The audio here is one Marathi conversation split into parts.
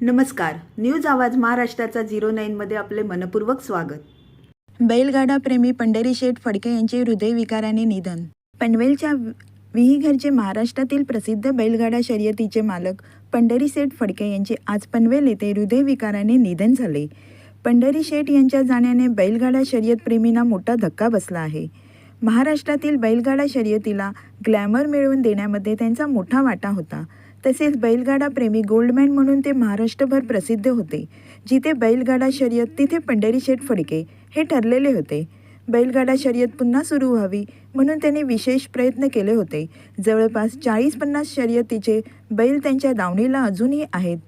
नमस्कार. न्यूज आवाज महाराष्ट्राचा झिरो नाईनमध्ये आपले मनपूर्वक स्वागत. बैलगाडा प्रेमी पंढरी शेठ फडके यांचे हृदयविकाराने निधन. पनवेलच्या विहीघरचे महाराष्ट्रातील प्रसिद्ध बैलगाडा शर्यतीचे मालक पंढरी शेठ फडके यांचे आज पनवेल येथे हृदयविकाराने निधन झाले. पंढरी शेठ यांच्या जाण्याने बैलगाडा शर्यतप्रेमींना मोठा धक्का बसला आहे. महाराष्ट्रातील बैलगाडा शर्यतीला ग्लॅमर मिळवून देण्यामध्ये त्यांचा मोठा वाटा होता. तसेच बैलगाडा प्रेमी गोल्डमॅन म्हणून ते महाराष्ट्रभर प्रसिद्ध होते जिथे बैलगाडा शर्यत तिथे पंढरी शेठ फडके हे ठरलेले होते. बैलगाडा शर्यत पुन्हा सुरू व्हावी म्हणून त्यांनी विशेष प्रयत्न केले होते. जवळपास चाळीस पन्नास शर्यतीचे बैल त्यांच्या दावणीला अजूनही आहेत.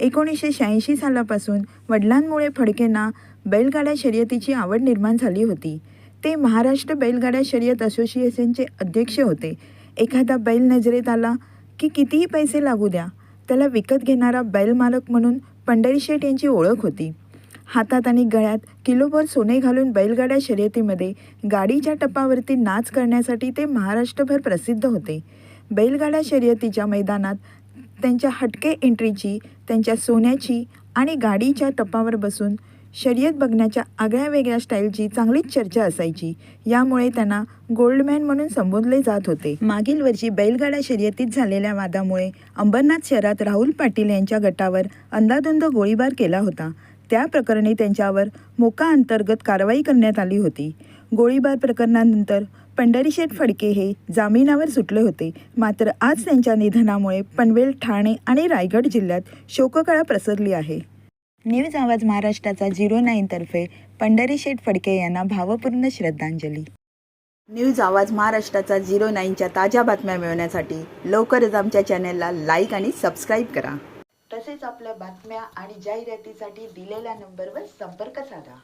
एकोणीसशे शहाऐंशी सालापासून वडिलांमुळे फडकेंना बैलगाड्या शर्यतीची आवड निर्माण झाली होती. ते महाराष्ट्र बैलगाडा शर्यत असोसिएशनचे अध्यक्ष होते. एखादा बैल नजरेत आला की कितीही पैसे लागू द्या त्याला विकत घेणारा बैलमालक म्हणून पंढरी शेठ यांची ओळख होती. हातात आणि गळ्यात किलोभर सोने घालून बैलगाड्या शर्यतीमध्ये गाडीच्या टप्पावरती नाच करण्यासाठी ते महाराष्ट्रभर प्रसिद्ध होते. बैलगाड्या शर्यतीच्या मैदानात त्यांच्या हटके एंट्रीची त्यांच्या सोन्याची आणि गाडीच्या टप्पावर बसून शर्यत बघण्याच्या आगळ्या वेगळ्या स्टाईलची चांगलीच चर्चा असायची. यामुळे त्यांना गोल्डमॅन म्हणून संबोधले जात होते. मागील वर्षी बैलगाडा शर्यतीत झालेल्या वादामुळे अंबरनाथ शहरात राहुल पाटील यांच्या गटावर अंदाधुंद गोळीबार केला होता. त्या प्रकरणी त्यांच्यावर मोका अंतर्गत कारवाई करण्यात आली होती. गोळीबार प्रकरणानंतर पंढरीशेठ फडके हे जामिनावर सुटले होते. मात्र आज त्यांच्या निधनामुळे पनवेल ठाणे आणि रायगड जिल्ह्यात शोककळा प्रसरली आहे. न्यूज आवाज महाराष्ट्राचा झिरो नाईनतर्फे पंढरी शेठ फडके यांना भावपूर्ण श्रद्धांजली. न्यूज आवाज महाराष्ट्राचा झिरो नाईनच्या ताज्या बातम्या मिळवण्यासाठी लवकरच आमच्या चॅनलला लाईक आणि सबस्क्राईब करा. तसेच आपल्या बातम्या आणि जाहिरातीसाठी दिलेल्या नंबरवर संपर्क साधा.